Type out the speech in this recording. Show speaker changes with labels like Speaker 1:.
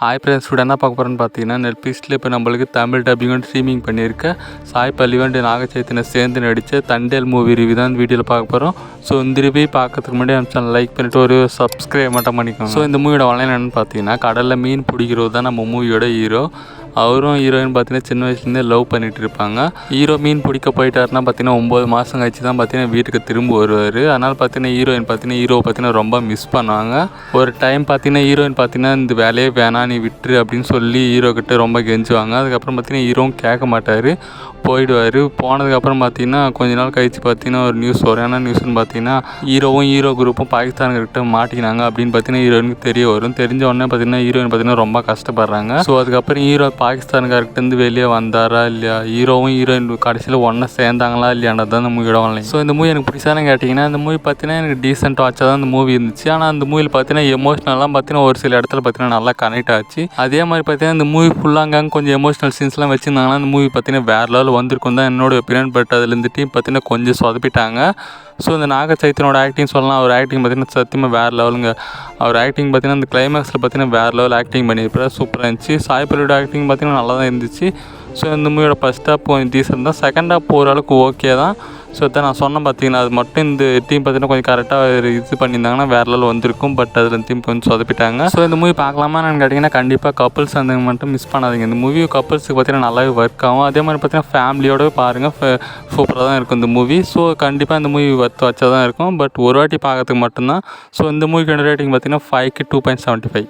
Speaker 1: Hi friends கூட என்ன பார்க்க போகிறேன்னு பார்த்தீங்கன்னா நெட்ஃப்ளிக்ஸில் இப்போ நம்மளுக்கு தமிழ் டப்பிங் வந்து ஸ்ட்ரீமிங் பண்ணியிருக்க. சாய் பள்ளிவண்டு நாகச்சைத்தனை சேர்ந்து நடித்த தண்டேல் மூவி ரிவ்யூ தான் வீடியோவில் பார்க்க போகிறோம் ஸோ இந்த ரிவ்யூ பார்க்கறதுக்கு முன்னாடி நம்ம சேனல் லைக் பண்ணிவிட்டு ஒரு சப்ஸ்கிரைப் மட்டும் பண்ணிக்கோங்க. ஸோ இந்த மூவியோட ஆன்லைன் என்னென்னு பார்த்தீங்கன்னா கடலில் மீன் பிடிக்கிறது தான் நம்ம மூவியோட ஹீரோ அவரும் ஹீரோயின் பார்த்தீங்கன்னா சின்ன வயசுலேருந்தே லவ் பண்ணிட்டு இருப்பாங்க ஹீரோ மீன் பிடிக்க போயிட்டாருன்னா பார்த்தீங்கன்னா ஒம்பது மாதம் கழிச்சு தான் பார்த்தீங்கன்னா வீட்டுக்கு திரும்ப வருவார். அதனால் பார்த்தீங்கன்னா ஹீரோயின் பார்த்தீங்கன்னா ஹீரோ பார்த்தீங்கன்னா ரொம்ப மிஸ் பண்ணுவாங்க. ஒரு டைம் பார்த்தீங்கன்னா ஹீரோயின் பார்த்தீங்கன்னா இந்த வேலையே வேணாம் நீ விட்டுரு அப்படின்னு சொல்லி ஹீரோ கிட்ட ரொம்ப கெஞ்சுவாங்க. அதுக்கப்புறம் பார்த்தீங்கன்னா ஹீரோவும் கேட்க மாட்டார். போயிடுவார். போனதுக்கப்புறம் பார்த்தீங்கன்னா கொஞ்ச நாள் கழிச்சு பார்த்தீங்கன்னா ஒரு நியூஸ் வரும். என்ன நியூஸ்னு பார்த்தீங்கன்னா ஹீரோவும் ஹீரோ குரூப்பும் பாகிஸ்தான்கிட்ட மாட்டிக்கினாங்க அப்படின்னு பார்த்தீங்கன்னா ஹீரோயினுக்கு தெரிய வரும். தெரிஞ்ச உடனே பார்த்தீங்கன்னா ஹீரோயின் பார்த்தீங்கன்னா ரொம்ப கஷ்டப்படுறாங்க. ஸோ அதுக்கப்புறம் ஹீரோ பாகிஸ்தான்கார்கிட்டேருந்து வெளியே வந்தாரா இல்லையா? ஹீரோவும் ஹீரோயின் கடைசியில் ஒன்றா சேர்ந்தாங்களா இல்லையான்றது தான் இந்த மூவியோட ஆன்லைன் ஸோ இந்த மூவி எனக்கு பிடிச்சானு கேட்டிங்கன்னா இந்த மூவி பார்த்தீங்கன்னா எனக்கு டீசென்ட் வாட்சாக தான் இந்த மூவி இருந்துச்சு. ஆனால் அந்த மூவியில் பார்த்தீங்கன்னா எமோஷனலாம் பார்த்தீங்கன்னா ஒரு சில இடத்துல பார்த்தீங்கன்னா நல்லா கனெக்ட் ஆச்சு. அதே மாதிரி பார்த்தீங்கன்னா இந்த மூவி ஃபுல்லாக கொஞ்சம் எமோஷனல் சீன்ஸ்லாம் வச்சுருந்தாங்கன்னா அந்த மூவி பார்த்தீங்கன்னா வேறு லெவல் வந்திருக்கும் தான் என்னோட ஒப்பீனியன் பட் அதுலேருந்துட்டு பார்த்தீங்கன்னா கொஞ்சம் சொதப்பிட்டாங்க. ஸோ இந்த நாக சைத்தனோட ஆக்டிங் சொல்லலாம். அவர் ஆக்டிங் பார்த்தீங்கன்னா சத்தியமாக வேறு லெவலுங்க அவர் ஆக்டிங் பார்த்தீங்கன்னா அந்த கிளைமேக்ஸில் பார்த்தீங்கன்னா வேறு லெவல் ஆக்டிங் பண்ணியிருப்பார். சூப்பராக இருந்துச்சு. சாய் பல்லியோட ஆக்டிங் பார்த்தீங்கன்னா நல்லா தான் இருந்துச்சு. ஸோ இந்த மூவியோட ஃபஸ்ட் ஹாப் கொஞ்சம் டீசெண்ட் தான். செகண்ட் ஹாப் ஓரளவுக்கு ஓகே தான். ஸோ இதான் நான் சொன்னேன் பார்த்தீங்கன்னா அது மட்டும் இந்த டீம் பார்த்தீங்கன்னா கொஞ்சம் கரெக்டாக இது பண்ணியிருந்தாங்கன்னா வேற லெவல் வந்திருக்கும். பட் அதில் டீம் கொஞ்சம் சொதப்பிட்டாங்க. ஸோ இந்த மூவி பார்க்கலாமா நான் கேட்டிங்கன்னா கண்டிப்பாக கப்புள்ஸ் அந்த மட்டும் மிஸ் பண்ணாதீங்க. இந்த மூவி கப்புள்ஸுக்கு பார்த்தீங்கன்னா நல்லாவே ஒர்க் ஆகும். அதே மாதிரி பார்த்தீங்கன்னா ஃபேமிலியோட பாருங்கள் சூப்பராக தான் இருக்கும் இந்த மூவி ஸோ கண்டிப்பாக இந்த மூவி ஒர்த் வச்சா தான் இருக்கும். பட் ஒரு வாட்டி பார்க்கறதுக்கு மட்டும்தான். ஸோ இந்த மூவிக்கு ரேட்டிங் பார்த்தீங்கன்னா ஃபைவ்க்கு டூ பாயிண்ட் செவன்ட்டி ஃபைவ்